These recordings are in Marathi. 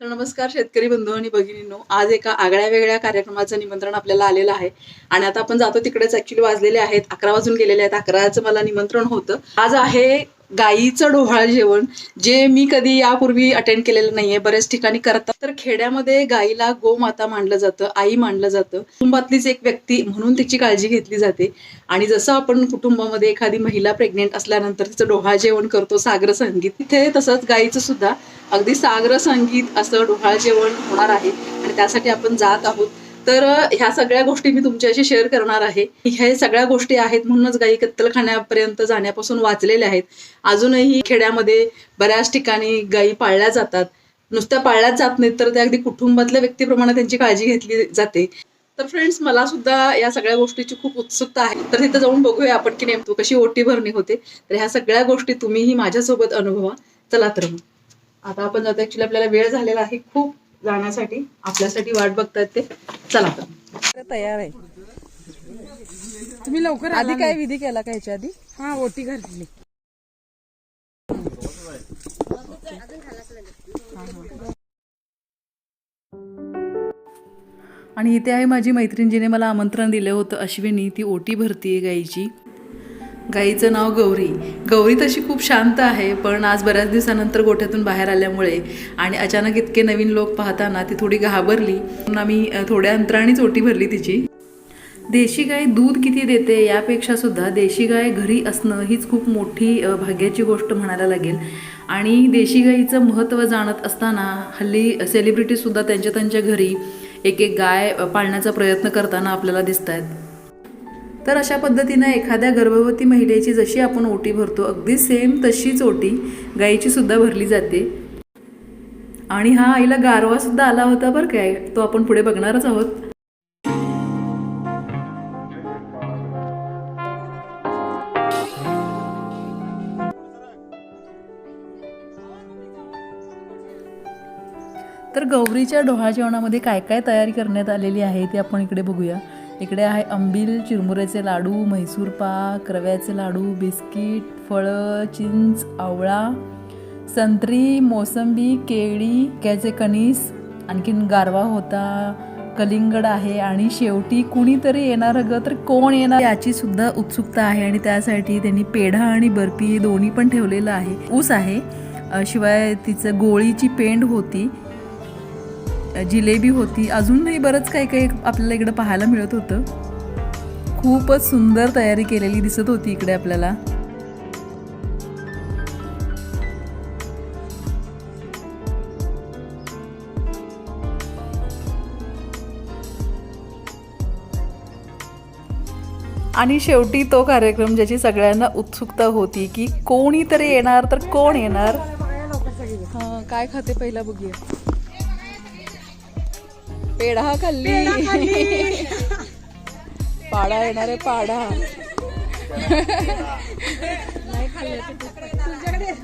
तर नमस्कार शेतकरी बंधू आणि भगिनींनो. आज एका आगळ्या वेगळ्या कार्यक्रमाचं निमंत्रण आपल्याला आलेलं आहे. आणि आता आपण जातो तिकडेच. ऍक्च्युली वाजलेले आहेत. अकरा वाजून गेलेले आहेत. अकराचं मला निमंत्रण होतं. आज आहे गाईचं डोहाळ जेवण जे मी कधी यापूर्वी अटेंड केलेलं नाहीये बऱ्याच ठिकाणी करतात. तर खेड्यामध्ये गाईला गोमाता मानलं जातं आई मानलं जातं. कुटुंबातलीच एक व्यक्ती म्हणून तिची काळजी घेतली जाते. आणि जसं आपण कुटुंबामध्ये एखादी महिला प्रेग्नेंट असल्यानंतर तिचं डोहाळ जेवण करतो सागर संगीत तिथे तसंच गाईचं सुद्धा अगदी सागर संगीत असं डोहाळ जेवण होणार आहे. आणि त्यासाठी आपण जात आहोत. तर ह्या सगळ्या गोष्टी मी तुमच्याशी शेअर करणार आहे. ह्या सगळ्या गोष्टी आहेत म्हणूनच गाई कत्तलखान्यापर्यंत जाण्यापासून वाचलेल्या आहेत. अजूनही खेड्यामध्ये बऱ्याच ठिकाणी गायी पाळल्या जातात. नुसत्या पाळल्याच जात नाहीत तर त्या अगदी कुटुंबातल्या व्यक्तीप्रमाणे त्यांची काळजी घेतली जाते. तर फ्रेंड्स मला सुद्धा या सगळ्या गोष्टीची खूप उत्सुकता आहे. तर तिथं जाऊन बघूया आपण की नेमतो कशी ओटी भरणी होते. तर ह्या सगळ्या गोष्टी तुम्हीही माझ्यासोबत अनुभवा. चला तर मग. आता आपण जातो ऍक्च्युली आपल्याला वेळ झालेला आहे. खूप जाण्यासाठी आपल्यासाठी वाट बघतायत ते. चला. तर तयार आहे. तुम्ही लवकर आधी काय विधी केला का ह्याच्या आधी? हा ओटी घातली. आणि इथे आहे माझी मैत्रीण जिने मला आमंत्रण दिलं होतं अश्विनी. ती ओटी भरतीये गाईची. गाईचं नाव गौरी. गौरी तशी खूप शांत आहे पण आज बऱ्याच दिवसानंतर गोठ्यातून बाहेर आल्यामुळे आणि अचानक इतके नवीन लोक पाहताना ती थोडी घाबरली. म्हणून आम्ही थोड्या अंतराणीच ओटी भरली तिची. देशी गाय दूध किती देते यापेक्षा सुद्धा देशी गाय घरी असणं हीच खूप मोठी भाग्याची गोष्ट म्हणायला लागेल. आणि देशी गाईचं महत्त्व जाणत असताना हल्ली सेलिब्रिटीसुद्धा त्यांच्या त्यांच्या घरी एक एक गाय पाळण्याचा प्रयत्न करताना आपल्याला दिसत आहेत तर अशा पद्धतीनं एखाद्या गर्भवती महिलेची जशी आपण ओटी भरतो अगदी सेम तशीच ओटी गाईची सुद्धा भरली जाते. आणि हा आईला गारवासुद्धा आला होता बरं काय तो आपण पुढे बघणारच आहोत. तर गौरीच्या डोहा जेवणामध्ये काय काय तयारी करण्यात आलेली आहे ते आपण इकडे बघूया. इकडे आहे अंबिल चिरमुऱ्याचे लाडू म्हैसूर पाक रव्याचे लाडू बिस्किट फळं चिंच आवळा संत्री मोसंबी केळी क्याचे कणीस आणखीन गारवा होता कलिंगड आहे आणि शेवटी कुणीतरी येणार ग तर कोण येणार? याची सुद्धा उत्सुकता आहे आणि त्यासाठी त्यांनी पेढा आणि बर्फी दोन्ही पण ठेवलेलं आहे. ऊस आहे. शिवाय तिचं गोळीची पेंड होती. जिलेबी होती. अजूनही बरंच काही काही आपल्याला इकडं पाहायला मिळत होतं. खूपच सुंदर तयारी केलेली दिसत होती इकडे आपल्याला. आणि शेवटी तो कार्यक्रम ज्याची सगळ्यांना उत्सुकता होती की कोणीतरी येणार तर कोण येणार? काय खाते पहिला बघूया. पेढा खाल्ली पाडा येणार आहे पाडा.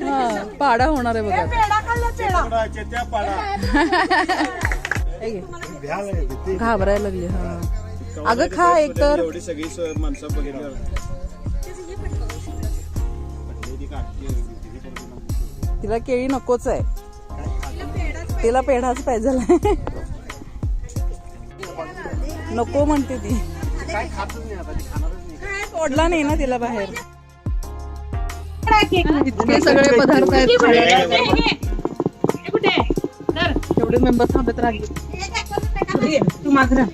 हा पाडा होणार आहे बघा. घाबरायला लागली हा. अगं खा एक तर सगळी माणसं तिला केळी नकोच आहे. तिला पेढाच पाहिजे. नको म्हणते ती सोडला नाही ना तिला बाहेर इतके सगळे पदार्थ आहेत. एवढे मेंबर थांबत राहिले तू मागरा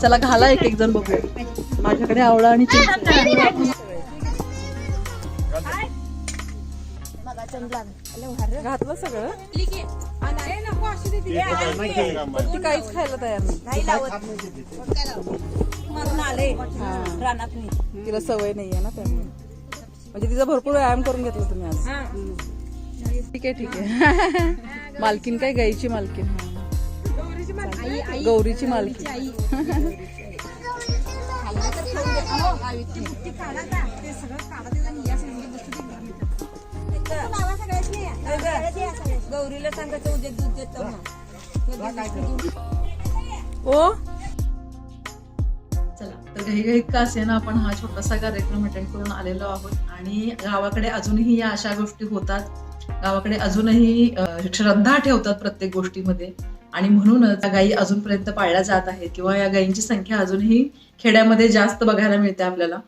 चला घाला एक एक जण बघूया माझ्याकडे आवळा आणि चिंच आहे. घातलं सगळं ती काहीच खायला तयार नाही. हा. तिला सवय नाहीये ना त्यामुळे. म्हणजे तिचा भरपूर व्यायाम करून घेतला तुम्ही आज. ठीक आहे ठीक आहे. मालकीन काय? गाईची मालकीन. गौरीची मालकीन गौरीला सांगायचं उद्या दूध देतो ओ? चला तर घाईघाईत का असे ना आपण हा छोटासा कार्यक्रम अटेंड करून आलेलो आहोत. आणि गावाकडे अजूनही या अशा गोष्टी होतात. गावाकडे अजूनही श्रद्धा ठेवतात प्रत्येक गोष्टीमध्ये. आणि म्हणूनच या गायी अजूनपर्यंत पाळल्या जात आहेत. किंवा या गायींची संख्या अजूनही खेड्यामध्ये जास्त बघायला मिळते आपल्याला.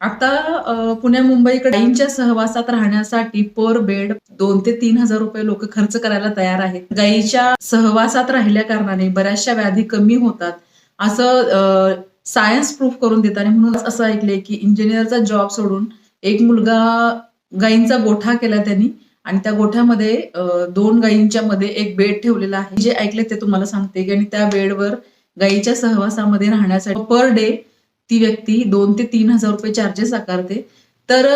आता पुणे मुंबईकडे गायींच्या सहवासात राहण्यासाठी पर बेड दोन ते तीन हजार रुपये लोक खर्च करायला तयार आहेत. गायीच्या सहवासात राहिल्या कारणाने बऱ्याचशा व्याधी कमी होतात. असं सायन्स प्रूफ करून देतात आणि म्हणून असं ऐकलंय की इंजिनियरचा जॉब सोडून एक मुलगा गायींचा गोठा केला त्यांनी आणि त्या गोठ्यामध्ये दोन गायींच्या मध्ये एक बेड ठेवलेला आहे. जे ऐकले ते तुम्हाला सांगते की आणि त्या बेडवर गायीच्या सहवासामध्ये राहण्यासाठी पर डे ती व्यक्ती दोन ते तीन हजार रुपये चार्जेस आकारते. तर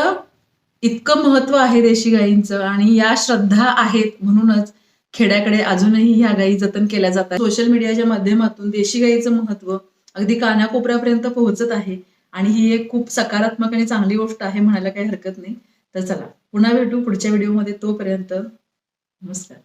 इतकं महत्त्व आहे देशी गायींचं आणि या श्रद्धा आहेत म्हणूनच खेड्याकडे अजूनही ह्या गायी जतन केल्या जातात सोशल मीडियाच्या माध्यमातून देशी गायीचं महत्त्व अगदी कानाकोपऱ्यापर्यंत पोहोचत आहे आणि ही एक खूप सकारात्मक आणि चांगली गोष्ट आहे म्हणायला काही हरकत नाही. तर चला पुन्हा भेटू पुढच्या व्हिडिओमध्ये तोपर्यंत नमस्कार.